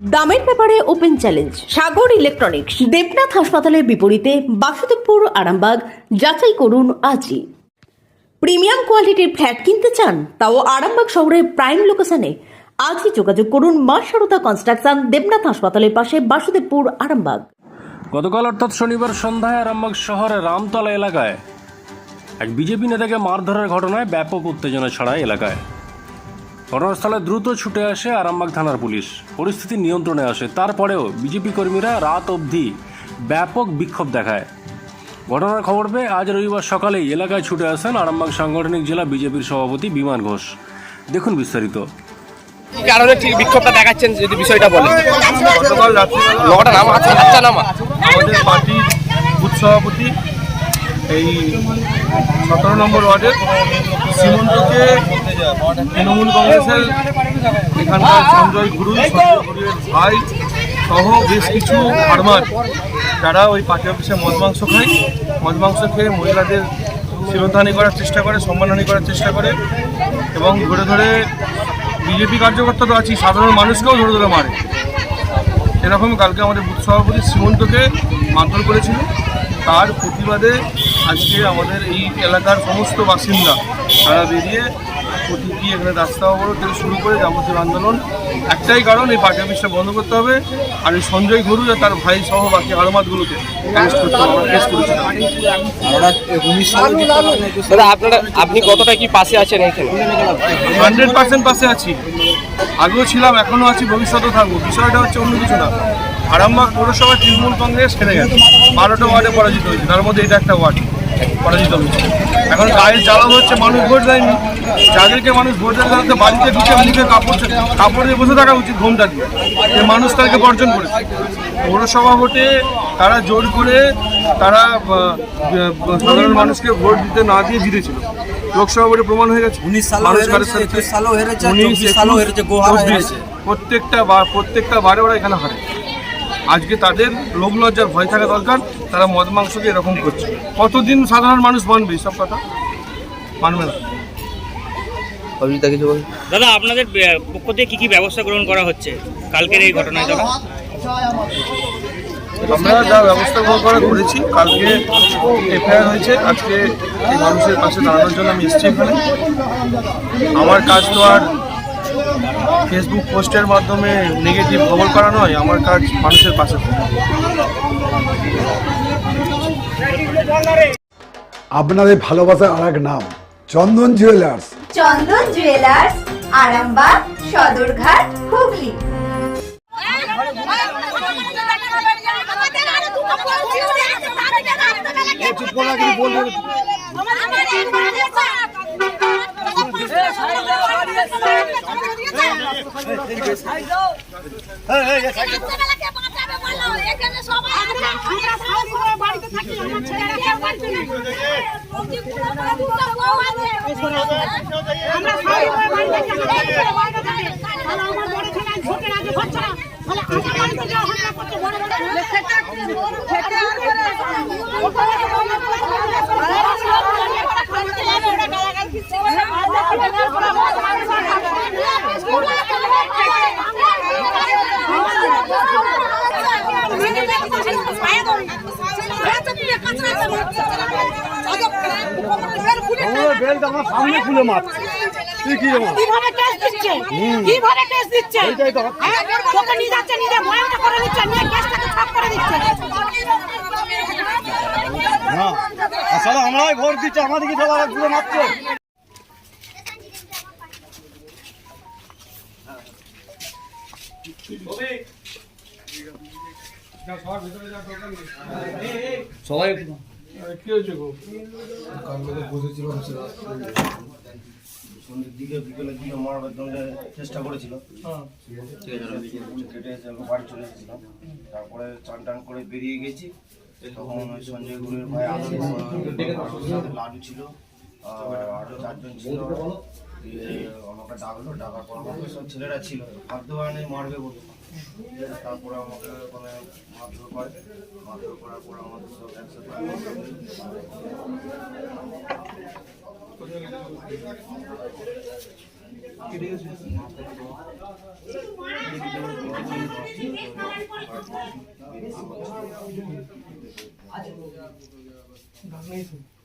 দামের ব্যাপারে open challenge, Sagar electronics, Debnath হাসপাতালের বিপরীতে বাসুদেবপুর, আরামবাগ, যাচাই করুন আজই। প্রিমিয়াম কোয়ালিটির ফ্ল্যাট কিনতে চান, তাও আরামবাগ শহরের প্রাইম লোকেশনে। আজই যোগাযোগ করুন মা সারদা কনস্ট্রাকশন, দেবনাথ হাসপাতালের পাশে বাসুদেবপুর, আরামবাগ। গতকাল অর্থাৎ শনিবার সন্ধ্যায় আরামবাগ শহরের রামতলা এলাকায় এক বিজেপি নেতাকে মারধরের ঘটনায় ব্যাপক উত্তেজনা ছড়ায় এলাকায়। ঘটনাস্থলে দ্রুত ছুটে আসে আরামবাগ থানার পুলিশ। পরিস্থিতি নিয়ন্ত্রণে আসে। তারপরেও বিজেপি কর্মীরা রাত অবধি ব্যাপক বিক্ষোভ দেখায়। ঘটনার খবর পেয়ে আজ রবিবার সকালেই এলাকায় ছুটে আসেন আরামবাগ সাংগঠনিক জেলা বিজেপির সভাপতি বিমান ঘোষ। দেখুন বিস্তারিত। কারণে ঠিক বিক্ষোভটা দেখাচ্ছেন যদি বিষয়টা বলেন। নামা আচ্ছা আচ্ছা নামা। আমাদের পার্টির সভাপতি এই সতেরো নম্বর ওয়ার্ডের সীমন্তকে তৃণমূল কংগ্রেসের এখানকার সঞ্জয় গুরু ভাই সহ বেশ কিছু ফার্মার, যারা ওই পার্টি অফিসে মদ মাংস খায়। মদ মাংস খেয়ে মহিলাদের শিরোধানি করার চেষ্টা করে, সম্মানহানি করার চেষ্টা করে এবং ধরে ধরে বিজেপি কার্যকর্তা তো আছি, সাধারণ মানুষকেও ধরে ধরে মারে। এরকম কালকে আমাদের বুথ সভাপতি শ্রীমন্তকে মারধর করেছিল। তার প্রতিবাদে আজকে আমাদের এই এলাকার সমস্ত বাসিন্দা, তারা বেরিয়ে প্রতীকী এখানে রাস্তা অবরোধ থেকে শুরু করে যাবতীয় আন্দোলন। একটাই কারণ এই পার্টি অফিসটা বন্ধ করতে হবে আর এই সঞ্জয় ঘরু আর তার ভাই সহ বাকি দাদা আপনারা আপনি কতটা কি পাশে আছেন এইখানে হান্ড্রেড পার্সেন্ট পাশে আছি। আগেও ছিলাম এখনও আছি ভবিষ্যতেও থাকব। বিষয়টা হচ্ছে অন্য কিছু না। আরামবাগ পৌরসভায় তৃণমূল কংগ্রেস খেলে গেছে। বারোটা ওয়ার্ডে পরাজিত হয়েছে। তার মধ্যে এটা একটা ওয়ার্ড পরাজিত হয়েছে। এখন গায়ের জ্বালা হচ্ছে মানুষ ভোট দেয়নি। যাদেরকে মানুষ ভোট দেয় বাড়িতে ঢুকে মুখে কাপড় কাপড় দিয়ে বসে থাকা উচিত ঘুমটা দিয়ে। যে মানুষ তাকে বর্জন করেছে। পৌরসভা ভোটে তারা জোর করে তারা সাধারণ মানুষকে ভোট দিতে না দিয়ে জিতেছিল। লোকসভা ভোটে প্রমাণ হয়ে গেছে। উনিশ সালও হেরেছে, উনিশ। প্রত্যেকটা বার প্রত্যেকটা বারে ওরা এখানে হারে। আজকে তাদের লোক লজ্জার ভয় থাকা দরকার তারা মদ মাংসকে এরকম করছে। কতদিন সাধারণ মানুষ মানবে? সব কথা মানবে না। অভিজিৎ কিছু বল দাদা আপনাদের পক্ষ থেকে কি কি ব্যবস্থা গ্রহণ করা হচ্ছে? কালকের এই ঘটনায় দাদা। আমরা যা ব্যবস্থা গ্রহণ করা করেছি কালকে এফআইআর হয়েছে আজকে এই মানুষের পাশে দাঁড়ানোর জন্য আমি এসেছি এখানে। আমার কাজ তো আর ফেসবুক পোস্টের মাধ্যমে নেগেটিভ খবর করা নয় আমার কাজ মানুষের পাশে আপনাদের ভালোবাসার আর এক নাম চন্দন জুয়েলার্স চন্দন জুয়েলার্স আরামবাগ সদরঘাট হুগলি। সবাই বাড়িতে থাকি আমার আগে না তাহলে আমার বাড়িতে যাওয়া হামলা করছে বড় বড় কীভাবে কেস দিচ্ছে? কীভাবে কেস দিচ্ছে? হ্যাঁ, তোকে নিয়ে যাচ্ছে ভয়টা করে দিচ্ছে নিয়ে ছাপ করে দিচ্ছে। আসলে আমরাই ভোট দিচ্ছি আমাদেরকে সবাই পুরো মাত্র সবাই হয়েছে সন্ধ্যের দিকে বিকেলের দিকে চেষ্টা কেটে এসে আমি বাড়ি চলে এসেছিলাম তারপরে চান টান করে বেরিয়ে গেছি তখন ওই সঞ্জয় গুরুর ভাই লাডু ছিল। আর চারজন ছিল আমাকে ডাকলো ডাকার পর সব ছেলেরা ছিল মারবে বলে তারপরে আমাকে মানে মারধর করে মারধর করার পরে আমাদের সব একসাথে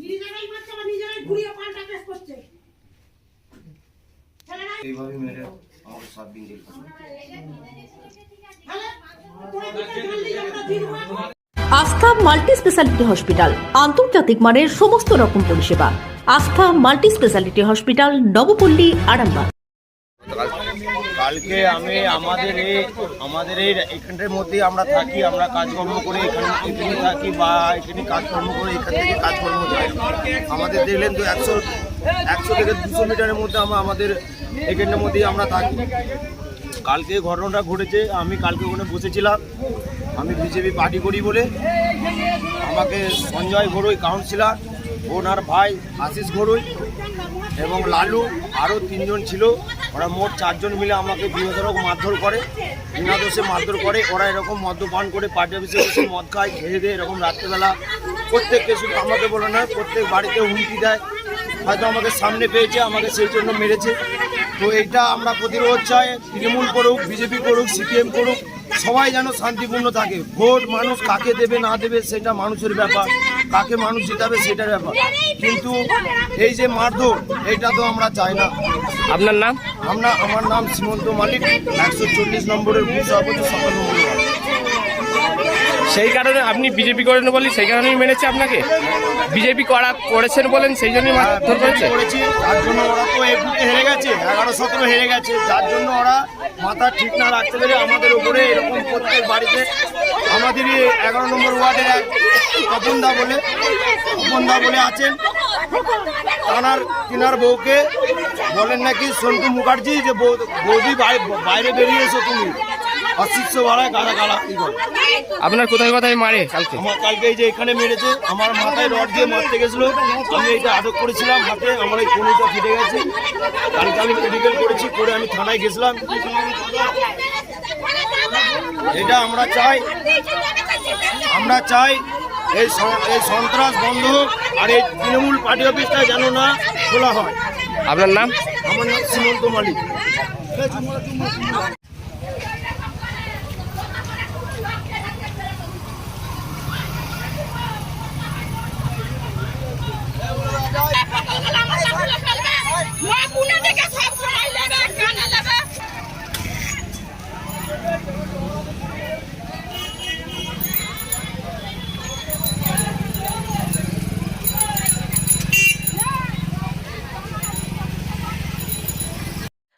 নিজেরাই মারছে আবার নিজেরাই ঘুরিয়ে পাল্টা কেস করছে। এইভাবে মেরে। আমাকে সাত দিন জেল আমরা। আস্থা মাল্টি স্পেশালিটি হসপিটাল। আন্তর্জাতিক মানের সমস্ত রকম পরিষেবা। Astha multi speciality hospital Nabapally Arambagh. কালকে আমি আমাদের এই আমাদের এই এখানটার মধ্যেই আমরা থাকি আমরা কাজকর্ম করে এখানে এখানে থাকি বা এখানে কাজকর্ম করে এখান থেকে কাজকর্ম যাই আমাদের দেখলেন তো একশো একশো থেকে দুশো মিটারের মধ্যে আমরা আমাদের এখানটার মধ্যেই আমরা থাকি। কালকে ঘটনাটা ঘটেছে, আমি কালকে ওখানে বসেছিলাম। আমি বিজেপি পার্টি করি বলে আমাকে সঞ্জয় ঘরুই কাউন্সিলর ওনার ভাই আশিস ঘরুই এবং লালু, আরও তিনজন ছিল। ওরা মোট চারজন মিলে আমাকে বৃহত্তরক মারধর করে বিনা দোষে মারধর করে, ওরা এরকম মদ্যপান করে, পার্টি অফিসে বসে মদ খায়, খেয়ে দেয়, এরকম রাত্রেবেলা। প্রত্যেককে শুধু আমাকে বলে না, প্রত্যেক বাড়িতে হুমকি দেয়। হয়তো আমাকে সামনে পেয়েছে আমাকে সেই জন্য মেরেছে। তো এইটা আমরা প্রতিরোধ চাই তৃণমূল করুক বিজেপি করুক সিপিএম করুক সবাই যেন শান্তিপূর্ণ থাকে। ভোট মানুষ কাকে দেবে না দেবে সেটা মানুষের ব্যাপার। কাকে মানুষ জিতাবে সেটার ব্যাপার। কিন্তু এই যে মারধর এইটা তো আমরা চাই না। আপনার নাম? আমরা আমার নাম সীমন্ত মালিক একশো চল্লিশ নম্বরের সভাপতি সকাল ওয়ার্ড। সেই কারণে আপনি বিজেপি করেন বলি সেই কারণেই মেরেছে আপনাকে? বিজেপি করা করেছেন বলেন সেই জন্যই মারধর করেছে? করেছি তার জন্য ওরা তো বুথে হেরে গেছে এগারো সতেরো হেরে গেছে যার জন্য ওরা মাথা ঠিক না রাখতে পেরে আমাদের উপরে এরকম প্রত্যেক বাড়িতে আমাদের এই এগারো নম্বর ওয়ার্ডের এক তপনদা বলে তপনদা বলে আছেন। তানার তিনার বউকে বলেন নাকি সন্টু মুখার্জি যে বৌ- বৌদি বাই- বাইরে বেরিয়ে এসো তুমি। অশিষ্য ভাড়ায় গালা গালা ই করে। আপনার কোথায় কোথায় মারে কালকে? আমার কালকে এই যে এখানে মেরেছে আমার মাথায় রড দিয়ে মারতে গেছিল। আমি এটা আটক করেছিলাম হাতে আমার এই কনুটা ফেটে গেছে। কালকে আমি মেডিকেল করেছি করে আমি থানায় গেছিলাম। এটা আমরা চাই আমরা চাই এই এই সন্ত্রাস বন্ধ আর এই তৃণমূল পার্টি অফিসটা যেন না খোলা হয়। আপনার নাম? আমার নাম সীমন্ত মালিক মা পুনে থেকে সব সময় নেবে কানে নেবে